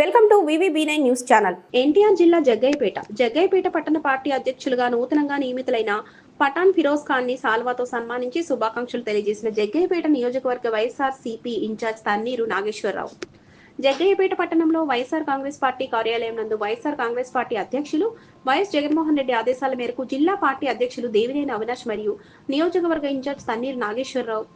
Welcome to VVB nine news channel. NTR జిల్లా జగ్గయ్యపేట. జగ్గయ్యపేట పట్టణ party అధ్యక్షులుగా నూతనంగా నియమితులైన పఠాన్ ఫిరోజ్ ఖాన్ని సాల్వాతో సన్మానించి శుభాకాంక్షలు తెలియజేసిన జగ్గయ్యపేట నియోజకవర్గ వైఎస్ఆర్ సిపి ఇన్ఛార్జ్ తన్నీరు నాగేశ్వరరావు. జగ్గయ్యపేట పట్టణంలో వైఎస్ఆర్ కాంగ్రెస్ పార్టీ కార్యాలయం నందు వైఎస్ఆర్ కాంగ్రెస్ పార్టీ అధ్యక్షులు వైఎస్ జగన్మోహన్ రెడ్డి ఆదేశాల మేరకు జిల్లా పార్టీ అధ్యక్షులు దేవినేని అవినాష్ మరియు నియోజకవర్గ ఇన్ఛార్జ్ తన్నీరు నాగేశ్వరరావు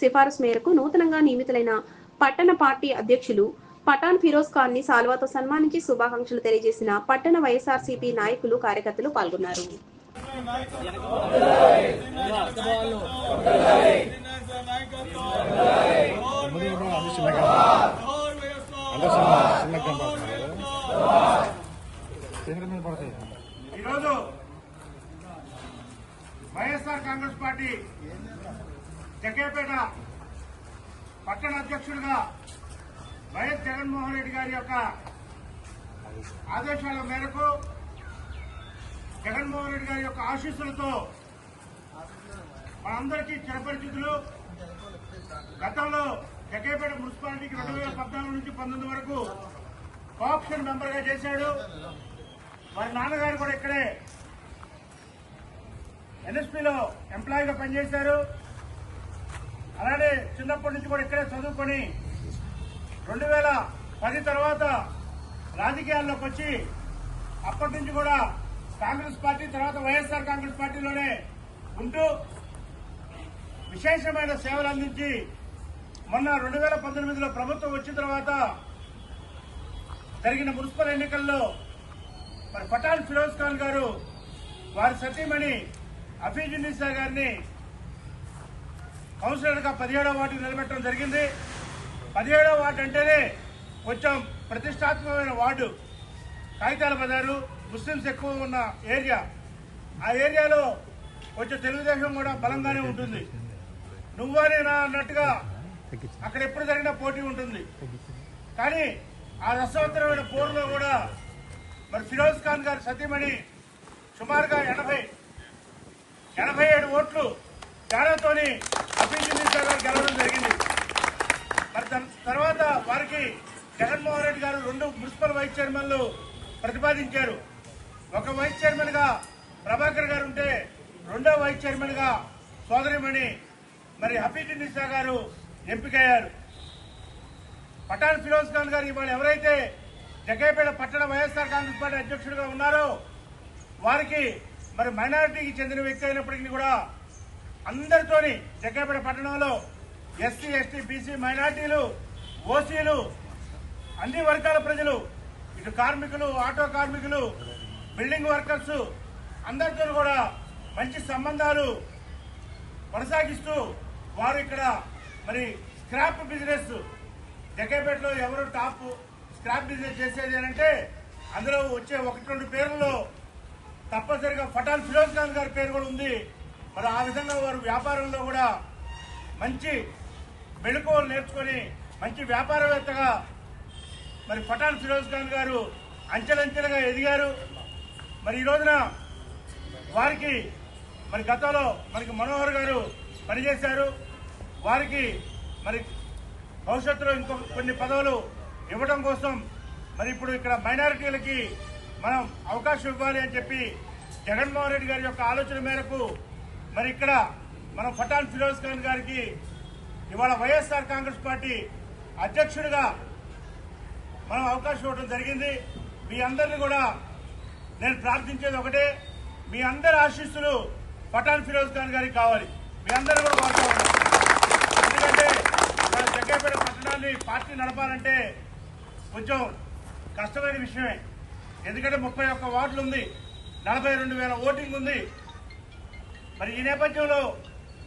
సిఫారసు మేరకు నూతనంగా నియమితులైన పట్టణ పార్టీ అధ్యక్షులు పఠాన్ ఫిరోజ్ ఖాన్ని సాల్వాతో సన్మానించి శుభాకాంక్షలు తెలియజేసిన పట్టణ వైఎస్ఆర్సీపీ నాయకులు కార్యకర్తలు పాల్గొన్నారు. ఈరోజు వైఎస్ఆర్ కాంగ్రెస్ పార్టీ జగ్గేపేట పట్టణ అధ్యక్షుడిగా వైఎస్ జగన్మోహన్ రెడ్డి గారి యొక్క ఆదేశాల మేరకు జగన్మోహన్ రెడ్డి గారి యొక్క ఆశీస్సులతో మనందరికీ చిరపరిచితులు గతంలో జగ్గేపేట మున్సిపాలిటీకి రెండు వేల పద్నాలుగు నుంచి పంతొమ్మిది వరకు కోఆప్షన్ మెంబర్గా చేశాడు. వారి నాన్నగారు కూడా ఇక్కడే ఎన్ఎస్పీలో ఎంప్లాయీగా పనిచేశారు. అలానే చిన్నప్పటి నుంచి కూడా ఇక్కడే చదువుకొని రెండు వేల పది తర్వాత రాజకీయాల్లోకి వచ్చి అప్పటి నుంచి కూడా కాంగ్రెస్ పార్టీ తర్వాత వైఎస్ఆర్ కాంగ్రెస్ పార్టీలోనే ఉంటూ విశేషమైన సేవలు అందించి మొన్న రెండు వేల పంతొమ్మిదిలో ప్రభుత్వం వచ్చిన తర్వాత జరిగిన మున్సిపల్ ఎన్నికల్లో మరి పఠాన్ ఫిరోజ్ ఖాన్ గారు వారి సతీమణి అఫీజునిసా గారిని కౌన్సిలర్గా పదిహేడవ వార్డుకి నిలబెట్టడం జరిగింది. పదిహేడవ వార్డు అంటేనే కొంచెం ప్రతిష్టాత్మకమైన వార్డు. కాగితాల బజారు ముస్లింస్ ఎక్కువ ఉన్న ఏరియా. ఆ ఏరియాలో కొంచెం తెలుగుదేశం కూడా బలంగానే ఉంటుంది. నువ్వనేనా అన్నట్టుగా అక్కడ ఎప్పుడు జరిగిన పోటీ ఉంటుంది. కానీ ఆ రసవంతరమైన పోరులో కూడా మరి ఫిరోజ్ ఖాన్ గారి సతీమణి సుమారుగా ఎనభై ఎనభై ఏడు ఓట్లు తేడాతోని అభిజినిసా గారు గెలవడం జరిగింది. మరి తర్- తర్వాత వారికి జగన్మోహన్ రెడ్డి గారు రెండు మున్సిపల్ వైస్ చైర్మన్లు ప్రతిపాదించారు. ఒక వైస్ చైర్మన్గా ప్రభాకర్ గారు ఉంటే రెండో వైస్ చైర్మన్గా సోదరిమణి మరి హఫీజునిసా గారు ఎంపికయ్యారు. పఠాన్ ఫిరోజ్ ఖాన్ గారు ఇవాళ ఎవరైతే జగ్గైపేట పట్టణ వైఎస్ఆర్ కాంగ్రెస్ పార్టీ అధ్యక్షుడిగా ఉన్నారో వారికి మరి మైనారిటీకి చెందిన వ్యక్తి అయినప్పటికీ కూడా అందరితోని జగ్గైపేట పట్టణంలో ఎస్సీ ఎస్టీ బీసీ మైనారిటీలు ఓసీలు అన్ని వర్గాల ప్రజలు ఇటు కార్మికులు ఆటో కార్మికులు బిల్డింగ్ వర్కర్స్ అందరితో కూడా మంచి సంబంధాలు కొనసాగిస్తూ వారు ఇక్కడ మరి స్క్రాప్ బిజినెస్ జగ్గేపేటలో ఎవరు టాప్ స్క్రాప్ బిజినెస్ చేసేది అని అంటే అందులో వచ్చే ఒకటి రెండు పేర్లలో తప్పనిసరిగా ఫటాన్ ఫిరోజ్ ఖాన్ గారి పేరు కూడా ఉంది. మరి ఆ విధంగా వారు వ్యాపారంలో కూడా మంచి మెళుకువలు నేర్చుకొని మంచి వ్యాపారవేత్తగా మరి పఠాన్ ఫిరోజ్ ఖాన్ గారు అంచెలంచెలుగా ఎదిగారు. మరి ఈ రోజున వారికి మరి గతంలో మనకి మనోహర్ గారు పనిచేశారు. వారికి మరి భవిష్యత్తులో ఇంకో కొన్ని పదవులు ఇవ్వడం కోసం మరి ఇప్పుడు ఇక్కడ మైనారిటీలకి మనం అవకాశం ఇవ్వాలి అని చెప్పి జగన్మోహన్ రెడ్డి గారి యొక్క ఆలోచన మేరకు మరి ఇక్కడ మనం పఠాన్ ఫిరోజ్ ఖాన్ గారికి ఇవాళ వైఎస్ఆర్ కాంగ్రెస్ పార్టీ అధ్యక్షుడిగా మనం అవకాశం ఇవ్వడం జరిగింది. మీ అందరిని కూడా నేను ప్రార్థించేది ఒకటే మీ అందరి ఆశీస్సులు పఠాన్ ఫిరోజ్ ఖాన్ గారికి కావాలి. మీ అందరూ కూడా కోరుకోవాలి ఎందుకంటే మన జగ్గేపేట పట్టణాన్ని పార్టీ నడపాలంటే కొంచెం కష్టమైన విషయమే. ఎందుకంటే ముప్పై ఒక్క వార్డులు ఉంది నలభై రెండు వేల ఓటింగ్ ఉంది. మరి ఈ నేపథ్యంలో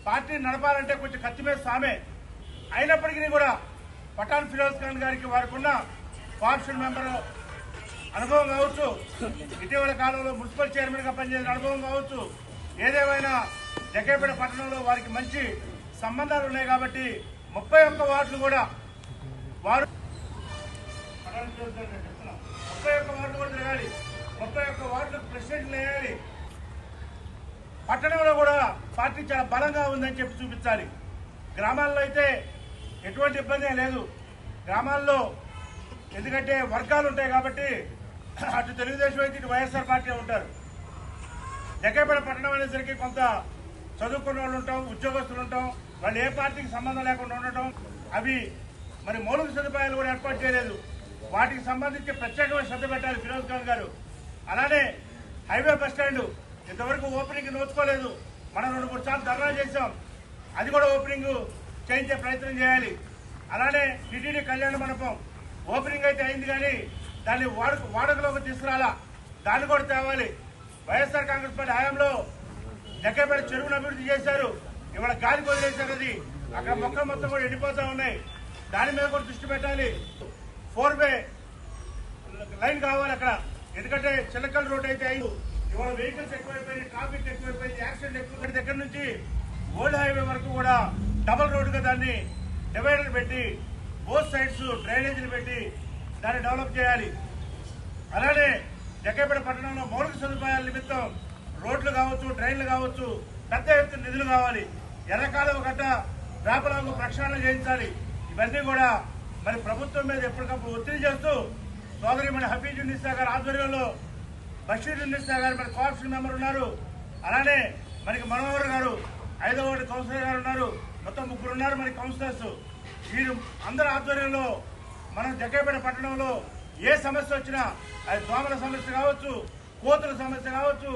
పార్టీ నడపాలంటే కొంచెం ఖర్చు మీద సామే. అయినప్పటికీ కూడా పఠాన్ ఫిరోజ్ ఖాన్ గారికి వారికి ఉన్న కోఆప్షన్ మెంబర్ అనుభవం కావచ్చు. ఇటీవల కాలంలో మున్సిపల్ చైర్మన్గా పనిచేసిన అనుభవం కావచ్చు. ఏదేమైనా జగ్గేపేట పట్టణంలో వారికి మంచి సంబంధాలు ఉన్నాయి కాబట్టి ముప్పై ఒక్క వార్డులు కూడా వారు ముప్పై ఒక్క వార్డులు కూడా తిరగాలి. ముప్పై ఒక్క వార్డులకు ప్రెసిడెంట్లు వేయాలి పట్టణంలో కూడా పార్టీ చాలా బలంగా ఉందని చెప్పి చూపించాలి. గ్రామాల్లో అయితే ఎటువంటి ఇబ్బంది లేదు. గ్రామాల్లో ఎందుకంటే వర్గాలు ఉంటాయి కాబట్టి అటు తెలుగుదేశం అయితే ఇటు వైఎస్ఆర్ పార్టీ ఉంటారు. జగ్గైపేట పట్టణం అనేసరికి కొంత చదువుకున్న వాళ్ళు ఉంటాం ఉద్యోగస్తులు ఉంటాం వాళ్ళు ఏ పార్టీకి సంబంధం లేకుండా ఉండటం అవి మరి మౌలిక సదుపాయాలు కూడా ఏర్పాటు చేయలేదు. వాటికి సంబంధించి ప్రత్యేకమైన శ్రద్ధ పెట్టాలి ఫిరోజ్ ఖాన్ గారు. అలానే హైవే బస్ స్టాండ్ ఇంతవరకు ఓపెనింగ్ నోచుకోలేదు. మనం రెండు మూడు సార్లు ధర్నా చేశాం. అది కూడా ఓపెనింగ్ చేయించే ప్రయత్నం చేయాలి. అలానే టిటిడి కళ్యాణ మండపం ఓపెనింగ్ అయితే అయింది కానీ దాన్ని వాడుక వాడుకలోకి తీసుకురాలా. దాన్ని కూడా తేవాలి. వైఎస్ఆర్ కాంగ్రెస్ పార్టీ హయాంలో జగ్గపేట చెరువును అభివృద్ధి చేశారు. ఇవాళ గాలి వదిలేశారు అది. అక్కడ మొక్కలు మొత్తం కూడా ఎండిపోతా ఉన్నాయి. దాని మీద కూడా దృష్టి పెట్టాలి. ఫోర్ వే లైన్ కావాలి అక్కడ. ఎందుకంటే చిలకల్ రోడ్ అయితే అయింది. ఇవాళ వెహికల్స్ ఎక్కువైపోయింది ట్రాఫిక్ ఎక్కువైపోయింది యాక్సిడెంట్ ఎక్కువ. దగ్గర నుంచి ఓల్డ్ హైవే వరకు కూడా డబల్ రోడ్డుగా దాన్ని డివైడర్ పెట్టి బోత్ సైడ్స్ డ్రైనేజీలు పెట్టి దాన్ని డెవలప్ చేయాలి. అలానే జగ్గపేట పట్టణంలో మౌలిక సదుపాయాల నిమిత్తం రోడ్లు కావచ్చు డ్రైన్లు కావచ్చు పెద్ద ఎత్తున నిధులు కావాలి. ఎర్రకాలువ గట్ట వేపలకు ప్రక్షాళన చేయించాలి. ఇవన్నీ కూడా మరి ప్రభుత్వం మీద ఎప్పటికప్పుడు ఒత్తిడి చేస్తూ సోదరి మన హఫీజ్ ఉన్నిసా గారి ఆధ్వర్యంలో బషీర్ ఉన్నిసా గారు మన కోఆప్షన్ మెంబర్ ఉన్నారు. అలానే మనకి మనోహర్ గారు ఐదవ కౌన్సిలర్ గారు ఉన్నారు. మొత్తం ముగ్గురు ఉన్నారు మన కౌన్సిలర్స్. వీరు అందరి ఆధ్వర్యంలో మనం జగ్గైపేట పట్టణంలో ఏ సమస్య వచ్చినా అది దోమల సమస్య కావచ్చు కోతుల సమస్య కావచ్చు